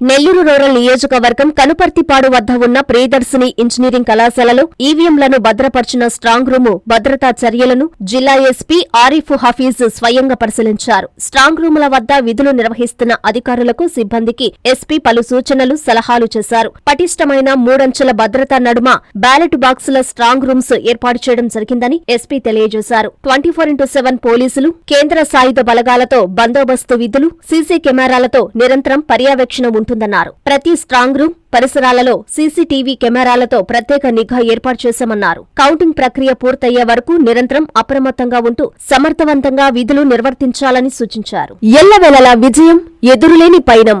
Nellore rural నియోజకవర్గం కనుపర్తిపాడు వద్ద ఉన్న ప్రియదర్శిని ఇంజనీరింగ్ కళాశాలలో ఈవీఎంలను భద్రపరిచిన స్ట్రాంగ్ రూము భద్రతా చర్యలను జిల్లా ఎస్పీ ఆరిఫ్ హఫీజ్ స్వయంగా పరిశీలించారు. స్ట్రాంగ్ రూముల వద్ద విధులు నిర్వహిస్తున్న అధికారులకు సిబ్బందికి ఎస్పీ పలు సూచనలు సలహాలు చేశారు. పటిష్టమైన మూడంచెల భద్రతా నడుమ బ్యాలెట్ బాక్సుల స్ట్రాంగ్ రూమ్స్ ఏర్పాటు చేయడం జరిగిందని ఎస్పీ తెలియజేశారు. ట్వంటీ ఫోర్ ఇంటూ సెవెన్ పోలీసులు కేంద్ర సాయుధ బలగాలతో బందోబస్తు విధులు సీసీ కెమెరాలతో నిరంతరం పర్యవేక్షణ ఉంటుందన్నారు. ప్రతి స్ట్రాంగ్ రూమ్ పరిసరాలలో సీసీటీవీ కెమెరాలతో ప్రత్యేక నిఘా ఏర్పాటు చేశామన్నారు. కౌంటింగ్ ప్రక్రియ పూర్తయ్యే వరకు నిరంతరం అప్రమత్తంగా ఉంటూ సమర్థవంతంగా విధులు నిర్వర్తించాలని సూచించారు. ఎల్లవేళలా విజయం ఎదురులేని పయనం.